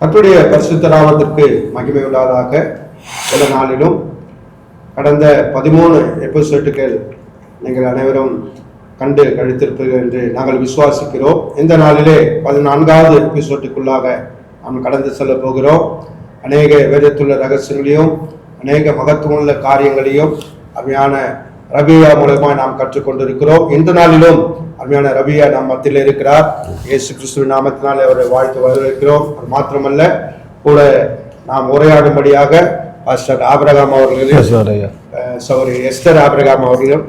கர்த்தருடைய பரிசுத்த மகிமை உண்டாதாக. சில நாளிலும் கடந்த பதிமூணு எபிசோட்டுகள் நீங்கள் அனைவரும் கண்டு கழித்திருப்பீர்கள் என்று நாங்கள் விசுவாசிக்கிறோம். இந்த நாளிலே பதினான்காவது எபிசோட்டுக்குள்ளாக நாம் கடந்து செல்ல போகிறோம். அநேக வேதத்துள்ள ரகசியங்களையும் அநேக மகத்துவமுள்ள காரியங்களையும் அவையான ரபியா மூலமா நாம் கற்றுக்கொண்டிருக்கிறோம். இந்த நாளிலும் அருமையான ரபியா நம் மத்தியில் இருக்கிறார். இயேசு கிறிஸ்துவின் நாமத்தினாலே அவரை வாழ்த்து வரவேற்கிறோம். மாத்திரமல்ல கூட நாம் உரையாடும்படியாக பாஸ்டர் ஆபிரகாம் அவர்களையும் அஹ் சகோதரி எஸ்தர் ஆபிரகாம் அவர்களையும்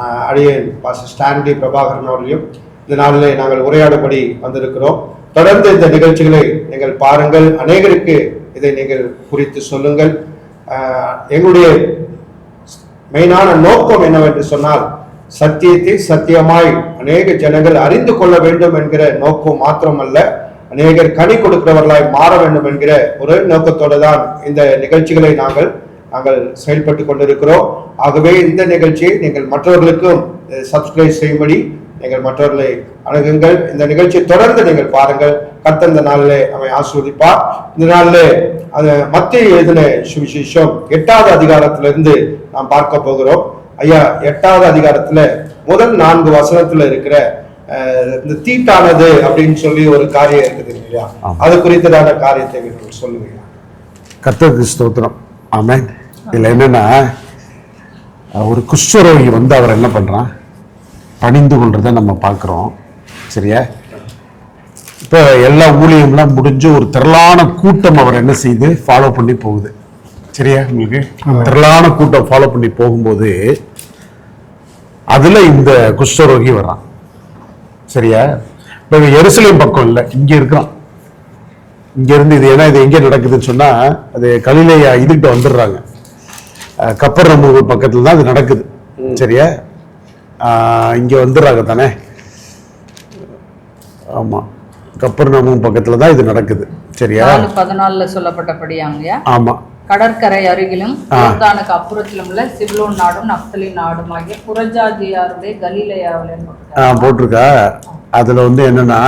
அஹ் அடியேன் பாஸ்டர் ஸ்டான்லி பிரபாகரன் அவர்களையும் இந்த நாளிலே நாங்கள் உரையாடும்படி வந்திருக்கிறோம். தொடர்ந்து இந்த நிகழ்ச்சிகளை நீங்கள் பாருங்கள். அநேகருக்கு இதை நீங்கள் குறித்து சொல்லுங்கள். எங்களுடைய மெயினான நோக்கம் என்னவென்று சொன்னால் சத்தியத்தை சத்தியமாய் அநேக ஜனங்கள் அறிந்து கொள்ள வேண்டும் என்கிற நோக்கம் மாத்திரமல்ல அநேகர் கனி கொடுக்கிறவர்களாய் மாற வேண்டும் என்கிற ஒரு நோக்கத்தோடு தான் இந்த நிகழ்ச்சிகளை நாங்கள் நாங்கள் செயல்பட்டு கொண்டிருக்கிறோம். ஆகவே இந்த நிகழ்ச்சியை நீங்கள் மற்றவர்களுக்கும் சப்ஸ்கிரைப் செய்யும்படி நீங்கள் மற்றவர்களை அணுகுங்கள். இந்த நிகழ்ச்சியை தொடர்ந்து நீங்கள் பாருங்கள். கர்த்தர் இந்த நாளிலே அவன் ஆஸ்வதிப்பார் இந்த நாளிலே அது மத்திய எழுதின சுவிசேஷம் எட்டாவது அதிகாரத்திலிருந்து நாம் பார்க்க போகிறோம். ஐயா எட்டாவது அதிகாரத்துல முதல் நான்கு வசனத்துல இருக்கிற இந்த தீட்டானது அப்படின்னு சொல்லி ஒரு காரியம் இருக்குது இல்லையா? அது குறித்ததான காரியத்தை நீங்கள் சொல்லுங்க கர்த்தருக்கு ஸ்தோத்திரம். ஆமென். இதுல என்னன்னா ஒரு குஷ்டரோகி வந்து அவர் என்ன பண்றான்? பணிந்து கொள்றதை நம்ம பார்க்குறோம். சரியா? இப்போ எல்லா ஊழியம்லாம் முடிஞ்சு ஒரு திரளான கூட்டம் அவர் என்ன செய்து ஃபாலோ பண்ணி போகுது. சரியா உங்களுக்கு? திரளான கூட்டம் ஃபாலோ பண்ணி போகும்போது அதுல இந்த குஷ்டரோகி வர்றான். சரியா? இப்போ எருசலேம் பக்கம் இல்லை இங்க இருக்கிறான். இங்க இருந்து இது ஏன்னா இது எங்க நடக்குதுன்னு சொன்னா அது கலிலேயா இதுகிட்ட வந்துடுறாங்க. கப்பர் நம்ம பக்கத்துல தான் அது நடக்குது. சரியா? இங்க வந்துடுறாங்க தானே? ஆமா. கப்பர் நம்ம பக்கத்துல தான் இது நடக்குது. சரியா? பதினாலுல சொல்லப்பட்டபடியாங்கய்யா ஆமா. கடற்கரை அருகிலும் யோர்தானுக்கு அப்புறத்திலும் உள்ள சிப்லோன் நாடும் நப்தலி நாடும் ஆகிய புறஜாதியாருடைய கலிலேயாவிலே போட்டிருக்காங்க. ஆஹ் போட்டிருக்கா? அதுல வந்து என்னன்னா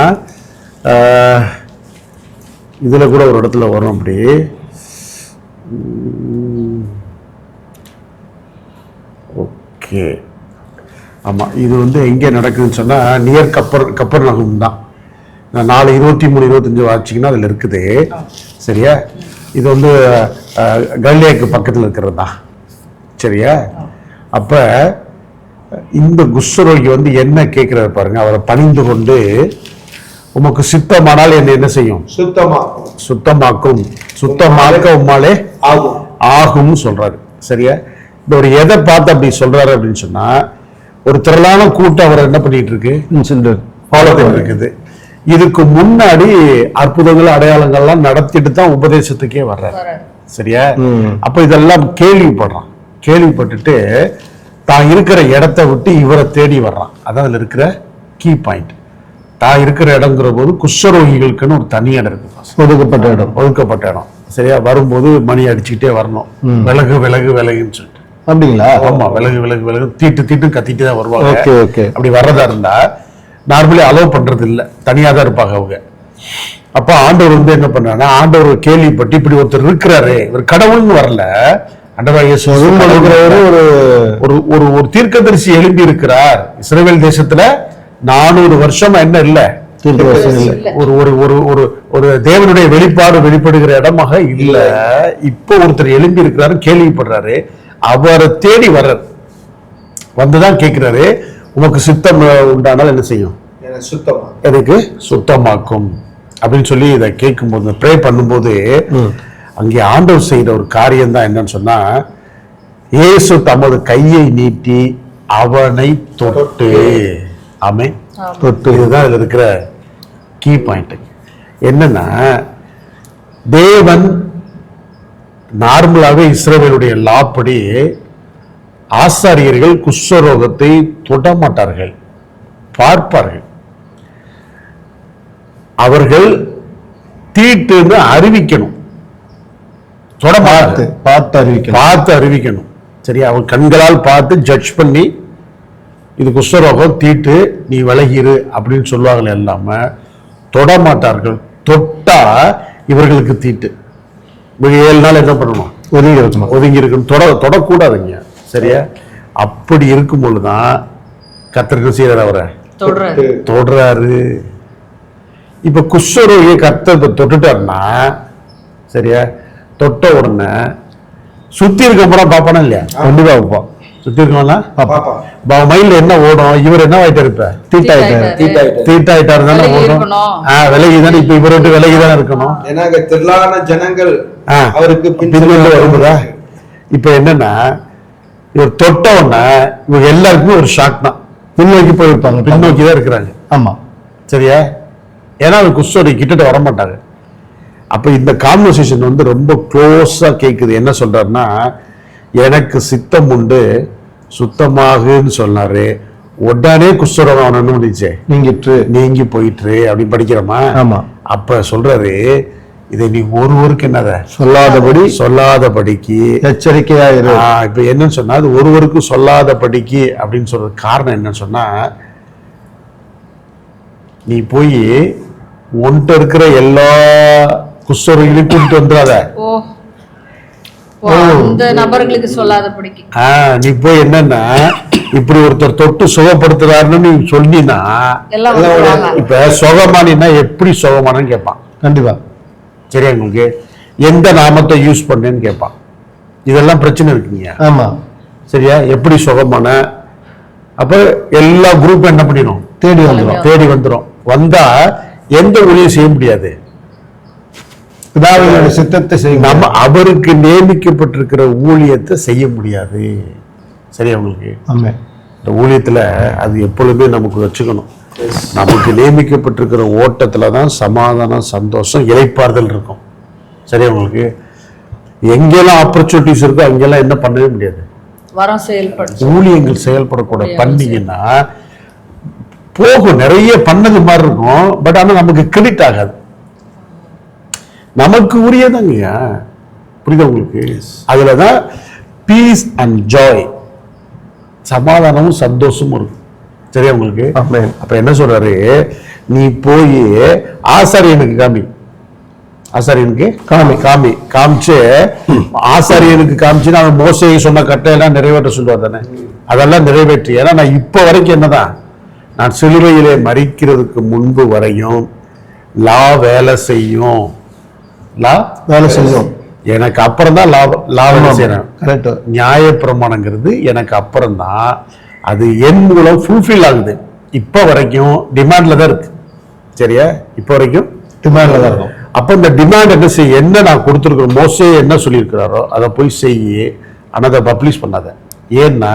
இதுல கூட ஒரு இடத்துல வரும் அப்படி. ஓகே. ஆமா இது வந்து எங்கே நடக்குதுன்னு சொன்னா நியர் கப்பர் கப்பர் நகம் தான். நான் நாலு இருபத்தி மூணு இருபத்தஞ்சு வாச்சிங்கன்னா அதில் இருக்குது. சரியா? இது வந்து அஹ், கலிலேயாக்கு பக்கத்தில் இருக்கிறது தான். சரியா? அப்ப இந்த குஷ்டரோகி வந்து என்ன கேட்கிறாரு பாருங்க அவரை பணிந்து கொண்டு உமக்கு சித்தமானால் என்ன என்ன செய்யும்? சுத்தமாக்கும். சுத்தமாக்கும். சுத்தமாக்க உம்மாலே ஆகும். ஆகும்னு சொல்றாரு. சரியா? இந்த ஒரு எதை பார்த்து அப்படி சொல்றாரு அப்படின்னு சொன்னா ஒரு திரளான கூட்டம் அவர் என்ன பண்ணிட்டு இருக்கு ஃபாலோ பண்ணிட்டு இருக்குது இதுக்கு முன்னாடி அற்புதங்கள் அடையாளங்கள்லாம் நடத்திட்டு தான் உபதேசத்துக்கே வர்றாரு. வர்றாரு. சரியா? அப்ப இதெல்லாம் கேள்விப்படுறான். கேள்விப்பட்டுட்டு தான் இருக்கிற இடத்த விட்டு இவரை தேடி வர்றான். அதான் அதுல இருக்கிற கீ பாயிண்ட் தான் இருக்கிற இடங்கிற போது குஷ்டரோகிகளுக்குன்னு ஒரு தனி இடம் இருக்கு. ஒதுக்கப்பட்ட இடம். ஒதுக்கப்பட்ட இடம். சரியா? வரும்போது மணி அடிச்சுக்கிட்டே வரணும். விலகு விலகு விலகுன்னு சொல்லிட்டு. அப்படிங்களா? ஆமா விலகு விலகு விலகு தீட்டு தீட்டு கத்திட்டு தான் வருவாங்க. Okay, okay. அப்படி வர்றதா இருந்தா நார்மலி அலோவ் பண்றது இல்ல தனியா தான் இருப்பாங்க அவங்க. அப்ப ஆண்டவர் வந்து என்ன பண்றாருன்னா ஆண்டவர் கேள்விப்பட்டு இப்படி ஒருத்தர் இருக்கிறாரு இவர் கடவுள்னு வரல. ஒரு ஒரு ஒரு ஒரு தீர்க்கதரிசி எழும்பி இருக்கிறார். இஸ்ரேல் தேசத்துல நானூறு வருஷமா என்ன இல்ல? தீர்க்கதரிசி இல்லை. இல்ல. ஒரு ஒரு ஒரு ஒரு ஒரு தேவனுடைய வெளிப்பாடு வெளிப்படுகிற இடமாக இல்ல. இப்போ ஒருத்தர் எழும்பி இருக்கிறாரு கேள்விப்படுறாரு. அவரை தேடி வர்றார் வந்துதான் கேட்கிறாரு உமக்கு சித்தம் உண்டானால் என்ன செய்யும்? எனக்கு சுத்தமாக்கும். அப்படின்னு சொல்லி இதை கேட்கும்போது ப்ரே பண்ணும்போது அங்கே ஆண்டவர் செய்கிற ஒரு காரியம் தான் என்னன்னு சொன்னா இயேசு தமது கையை நீட்டி அவனை தொட்டு. ஆமே தொட்டு. இதுதான் இதுல இருக்கிற கீ பாயிண்ட் என்னன்னா தேவன் நார்மலாகவே இஸ்ரவேலுடைய லாப்படி ஆசாரியர்கள் குஷ்டரோகத்தை தொடமாட்டார்கள் பார்ப்பார்கள். அவர்கள் தீட்டுன்னு அறிவிக்கணும். தொடமாட்டு பார்த்து அறிவிக்கணும். பார்த்து அறிவிக்கணும். சரியா? அவன் கண்களால் பார்த்து ஜட்ஜ் பண்ணி இது குஷ்டரோகம் தீட்டு நீ விலகிரு அப்படின்னு சொல்லுவாங்களே இல்லாம தொடமாட்டார்கள். தொட்டா இவர்களுக்கு தீட்டு. ஏழு நாள் என்ன பண்ணணும்? ஒதுங்கி இருக்கணும். ஒதுங்கி இருக்கணும். தொட தொடக்கூடாதுங்க. சரியா? அப்படி இருக்கும் பொழுதுதான் கத்தருக்கு செய்யறாரு அவரை. தொடுறாரு. தொடுறாரு. இப்ப குஷ்டரோகியை கத்த இப்ப தொட்டுட்டாருன்னா சரியா? தொட்ட உடனே சுத்தி இருக்க படம் பாப்பானா இல்லையா கண்டிப்பா வைப்பான் சுத்தி இருக்கவனா பாப்பா. அவன் மைண்ட்ல என்ன ஓடும்? இவர் என்ன ஆயிட்டு இருப்ப தீட்டாயிட்டாரு. தீட்டாயிட்டாரு. தானே ஓடும். ஆஹ் விலகி தானே இப்ப இவரை விட்டு விலகி தான் இருக்கணும். ஏன்னா திரளான ஜனங்கள். அவருக்கு பின் பின்வந்து வரும்போதா இப்ப என்னன்னா இவர் தொட்ட உடனே இவங்க எல்லாருக்குமே ஒரு ஷாக் தான். பின்னோக்கி போயிருப்பாங்க. பின்னோக்கி தான் இருக்கிறாங்க. ஆமா. சரியா? ஏன்னா அவர் குஷ்டோடி கிட்டட்ட வர மாட்டாங்க அப்ப இந்த கான்வர்சேஷன் வந்து ரொம்ப க்ளோஸா கேக்குது. என்ன சொல்றாருன்னா எனக்கு சித்தம் உண்டு சுத்தமாகுன்னு சொன்னாரு. உடனே குஷ்டரோகம் அவன் என்ன பண்ணிச்சே? நீங்கிட்டு நீங்கி போயிட்டு அப்படின்னு படிக்கிறோமா? ஆமா. அப்ப சொல்றாரு இதை நீ ஒருவருக்கு என்னத? சொல்லாதபடி சொல்லாதபடிக்கு. எச்சரிக்கையா இரு இப்ப என்னன்னு சொன்னா அது ஒருவருக்கும் சொல்லாதபடிக்கு அப்படின்னு சொல்றது காரணம் என்னன்னு சொன்னா நீ போய் உன்கிட்ட இருக்கிற எல்லா குஷ்டரோகிகளையும் கூட்டிட்டு வந்துடாத. அந்த நபர்களுக்கு நீ போய் என்னன்னா இப்படி ஒருத்தர் தொட்டு சுகப்படுத்துறாருன்னு நீ வந்துருவாங்க. இப்ப சுகமானின்னா எப்படி சுகமானன்னு கேட்பான் கண்டிப்பா. சரியா உங்களுக்கு? எந்த நாமத்தை யூஸ் பண்ணேன்னு கேட்பான் இதெல்லாம் பிரச்சனை இருக்குங்க ஆமா. சரியா? எப்படி சுகமான? அப்ப எல்லா குரூப் என்ன பண்ணிடும்? தேடி வந்துடும் தேடி வந்துரும். வந்தா எந்த ஊழியம் செய்ய முடியாது? பிதாவினுடைய சித்தத்தை செய்யும் நம்ம அவருக்கு நியமிக்கப்பட்டிருக்கிற ஊழியத்தை செய்ய முடியாது. சரியா உங்களுக்கு? ஆமே இந்த ஊழியத்துல அது எப்பொழுதுமே நமக்கு வச்சுக்கணும். நமக்கு நியமிக்கப்பட்டிருக்கிற ஓட்டத்துல தான் சமாதானம் சந்தோஷம் இளைப்பாறுதல் இருக்கும். சரியா உங்களுக்கு? எங்கெல்லாம் ஆப்பர்ச்சுனிட்டிஸ் இருக்கோ அங்கெல்லாம் என்ன பண்ணவே முடியாது. வரம் ஊழியங்கள் செயல்படக்கூட பண்ணீங்கன்னா போகும். நிறைய பண்ணது மாதிரி இருக்கும். பட் ஆனா நமக்கு கிரெடிட் ஆகாது. நமக்கு உரியதாங்கய்யா புரியுதா உங்களுக்கு? அதுலதான் பீஸ் அண்ட் ஜாய் சமாதானமும் சந்தோஷமும் இருக்கும். சரியா உங்களுக்கு. அப்ப என்ன சொல்றாரு? நீ போய் ஆசாரியனுக்கு காமி. ஆசாரியனுக்கு? காமி. காமி. காமிச்சு ஆசாரியனுக்கு காமிச்சுன்னா அவன் மோசையை சொன்ன கட்டையெல்லாம் நிறைவேற்ற சொல்லுவார் தானே? அதெல்லாம் நிறைவேற்றி. ஏன்னா நான் இப்போ வரைக்கும் என்னதான்? நான் சிலுவையிலே மறிக்கிறதுக்கு முன்பு வரையும் லா வேலை செய்யும். லா? வேலை செய்யும் எனக்கு அப்புறம் தான் லா லா வேலை செய்யறேன் கரெக்ட் நியாயப்பிரமாணங்கிறது எனக்கு அப்புறம் தான் அது என் மூலம் ஃபுல்ஃபில் ஆகுது. இப்போ வரைக்கும் டிமாண்ட்ல தான் இருக்கு. சரியா? இப்போ வரைக்கும் டிமாண்ட்ல தான் இருக்கும். அப்போ இந்த டிமாண்ட் என்ன செய்ய என்ன நான் கொடுத்துருக்கேன் மோசே என்ன சொல்லியிருக்கிறாரோ அதை போய் செய் ஆனால் அதை பப்ளிஷ் பண்ணாத. ஏன்னா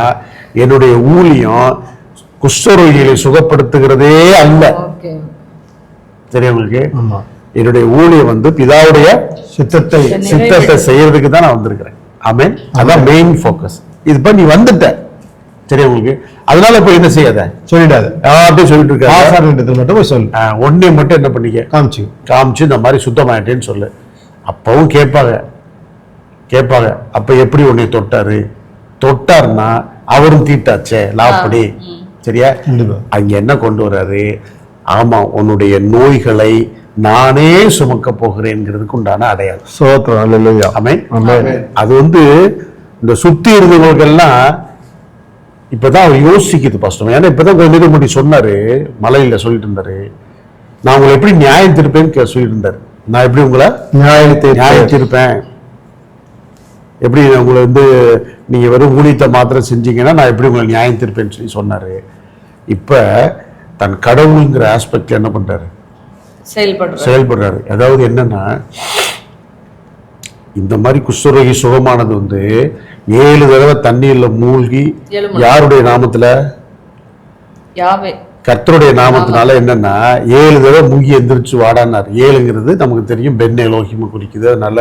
என்னுடைய ஊழியம் குஷ்டரோகிகளை சுகப்படுத்துகிறதே அல்ல. சரியா உங்களுக்கு? ஆமா. என்னுடைய ஊழியம் வந்து பிதாவுடைய சித்தத்தை சித்தத்தை செய்யறதுக்கு தான் நான் வந்திருக்கிறேன். ஆமென். அதான் மெயின் ஃபோக்கஸ் இது பண்ணி வந்துட்ட. சரி உங்களுக்கு. அதனால இப்ப என்ன செய்யாத? சொல்லிடாது. யார்ட்டையும் சொல்லிட்டு ஆசாரத்தில் மட்டும் போய் சொல்லு. ஒன்னே மட்டும் என்ன பண்ணிக்க? காமிச்சு. காமிச்சு இந்த மாதிரி சுத்தமாயிட்டேன்னு சொல்லு. அப்பவும் கேட்பாங்க. கேட்பாங்க. அப்ப எப்படி உன்னை தொட்டாரு? தொட்டாருன்னா அவரும் தீட்டாச்சே. லாப்படி சரியா. அங்க என்ன கொண்டு வர்றாரு ஆமா உன்னுடைய நோய்களை நானே சுமக்க போகிறேங்கிறதுக்கு உண்டான அடையாளம். சோத்திரம். அது வந்து இந்த சுத்தி இருந்தவங்களுக்கெல்லாம் இப்பதான் அவர் யோசிக்குது பஸ்டம் ஏன்னா இப்பதான் கொஞ்ச நேரம் சொன்னாரு மலையில சொல்லிட்டு இருந்தாரு. நான் உங்களை எப்படி நியாயம் திருப்பேன்னு சொல்லிட்டு இருந்தாரு. நான் எப்படி உங்களை நியாயத்தை நியாயம் திருப்பேன்? எப்படி உங்களை வந்து நீங்கள் வெறும் ஊழியத்தை மாத்திரம் செஞ்சீங்கன்னா நான் எப்படி உங்களை நியாயம் தீர்ப்பேன்னு சொல்லி சொன்னார். இப்போ தன் கடவுளுங்கிற ஆஸ்பெக்ட்ல என்ன பண்ணுறாரு செயல்படுற செயல்படுறாரு. அதாவது என்னன்னா இந்த மாதிரி குஷ்டரோகி சுகமானது வந்து ஏழு தடவை தண்ணீர்ல மூழ்கி. யாருடைய நாமத்துல? யாவே. கர்த்தருடைய நாமத்தினால என்னன்னா ஏழு தடவை மூங்கி எந்திரிச்சு வாடானார் ஏழுங்கிறது நமக்கு தெரியும் பெண் எலோகிம குறிக்குது. அதனால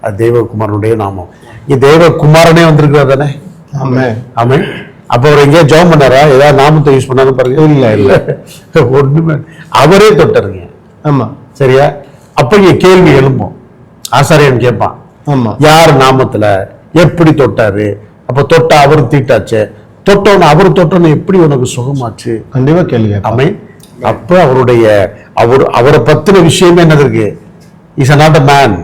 அது தேவகுமாரனுடைய நாமம். இங்க தேவகுமாரனே வந்திருக்கிறார் தானே? ஆமே ஆமே அப்ப அவர் எங்கேயா ஜெபம் பண்ணாரா? ஏதாவது நாமத்தை யூஸ் பண்ணாலும் பாருங்க. இல்ல, இல்ல. ஒண்ணுமே. அவரே தொட்டாருங்க. ஆமா. சரியா? அப்ப இங்க கேள்வி எழும்பும். ஆசாரியன் கேட்பான் ஆமா. யார் நாமத்துல? எப்படி தொட்டாரு? அப்ப தொட்டா அவர் தீட்டாச்சு? தொட்டோன்னு அவர் தொட்டோன்னு எப்படி உனக்கு சுகமாச்சு? கண்டிப்பா கேள்வி. அமை அப்ப அவருடைய அவர் அவரை பத்தின விஷயமே என்னது இருக்கு? Is not a man.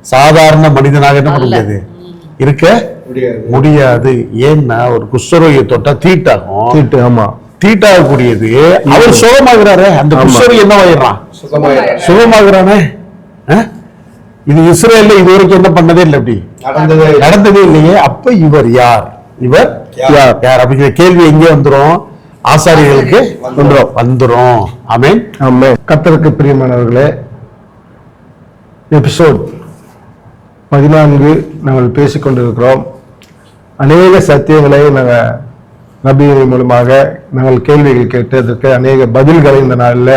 சாதாரண மனிதனாக என்ன பண்ண. முடியாது? இருக்க? முடியாது. முடியாது. ஏன்னா ஒரு குஷ்டரோகியை தொட்டா தீட்டாகும். தீட்டு ஆமா. தீட்டாகக்கூடியது. அவர் சுகமாகிறாரு அந்த. குஷ்டரோகி என்ன ஆயிடுறான் சுகமாகிறானே? இது இஸ்ரேல்ல இது வரைக்கும் என்ன பண்ணதே இல்லை அப்படி. நடந்ததே இல்லை. நடந்ததே இல்லையே. அப்ப இவர் யார்? இவர் யார்? யார்? அப்படிங்கிற கேள்வி எங்கே வந்துரும்? ஆசாரியர்களுக்கு வந்துரும். வந்துரும். ஆமென். ஆமே கத்தருக்கு பிரியமானவர்களே எபிசோட் பதினான்கு நாங்கள் பேசிக்கொண்டிருக்கிறோம். அநேக சத்தியங்களை நாங்கள் நபிகள் மூலமாக நாங்கள் கேள்விகள் கேட்டதற்கு அநேக பதில்களை இந்த நாளில்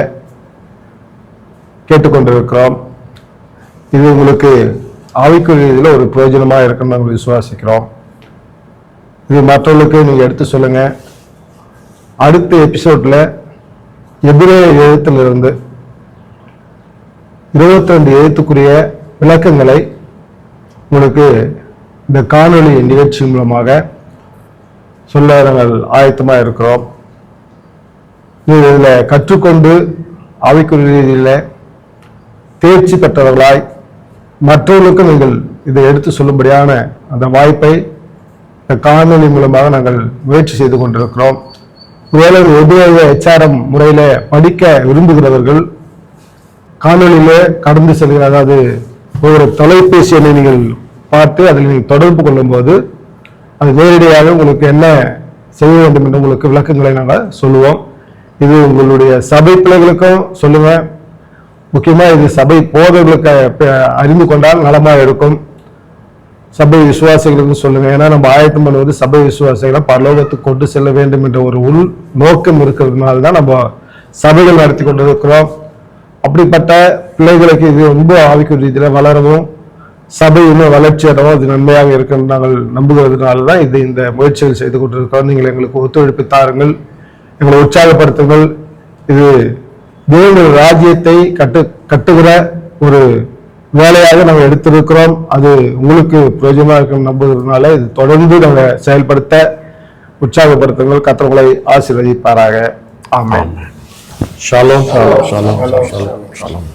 கேட்டுக்கொண்டிருக்கிறோம். இது உங்களுக்கு ஆவிக்குரிய இதில் ஒரு பிரயோஜனமாக இருக்குன்னு நாங்கள் விசுவாசிக்கிறோம். இது மற்றவர்களுக்கு நீங்கள் எடுத்து சொல்லுங்கள் அடுத்த எபிசோடில் எதிரே எழுத்திலிருந்து இருபத்தி எழுத்துக்குரிய விளக்கங்களை உங்களுக்கு இந்த காணொலி நிகழ்ச்சி மூலமாக சொல்ல நாங்கள் ஆயத்தமாக இருக்கிறோம். நீங்கள் இதில் கற்றுக்கொண்டு அவைக்குரிய ரீதியில் தேர்ச்சி பெற்றவர்களாய் மற்றவர்களுக்கும் நீங்கள் இதை எடுத்து சொல்லும்படியான அந்த வாய்ப்பை இந்த காணொலி மூலமாக நாங்கள் முயற்சி செய்து கொண்டிருக்கிறோம். ஒருவேளை உபயோக எச்ஆர்எம் முறையில் படிக்க விரும்புகிறவர்கள் காணொலியிலே கடந்து செல்கிற அதாவது ஒரு தொலைபேசி எண்ணை நீங்கள் பார்த்து அதில் நீங்கள் தொடர்பு கொள்ளும்போது அது நேரடியாக உங்களுக்கு என்ன செய்ய வேண்டும் என்று உங்களுக்கு விளக்கங்களை நாங்கள் சொல்லுவோம். இது உங்களுடைய சபை பிள்ளைகளுக்கும் சொல்லுங்க. முக்கியமாக இது சபை போதைகளுக்கு அறிந்து கொண்டால் நலமாக இருக்கும். சபை விசுவாசிகளுக்கும் சொல்லுங்க. ஏன்னா நம்ம ஆயத்தம் பண்ணுவது சபை விசுவாசிகளை பரலோகத்துக்கு கொண்டு செல்ல வேண்டும் என்ற ஒரு உள் நோக்கம் இருக்கிறதுனால தான் நம்ம சபைகள் நடத்தி கொண்டிருக்கிறோம். அப்படிப்பட்ட பிள்ளைகளுக்கு இது ரொம்ப ஆவிக்குரிய ரீதியில் வளரவும் சபை இன்னும் வளர்ச்சி அடைவும் அது நன்மையாக இருக்குன்னு நாங்கள் நம்புகிறதுனால தான் இது இந்த முயற்சிகள் செய்து கொண்டிருக்கிறோம். நீங்கள் எங்களுக்கு ஒத்துழைப்பு தாருங்கள் எங்களை உற்சாகப்படுத்துங்கள். இது தேவனுடைய ராஜ்யத்தை கட்டு கட்டுகிற ஒரு வேலையாக நாங்கள் எடுத்திருக்கிறோம். அது உங்களுக்கு பிரயோஜனமாக இருக்குன்னு நம்புகிறதுனால இது தொடர்ந்து நாங்கள் செயல்படுத்த உற்சாகப்படுத்துங்கள். கத்தவங்களை ஆசீர்வதிப்பாராக. ஆமாம் ஷாலோம். Shalom, Shalom. ஷாலோம்.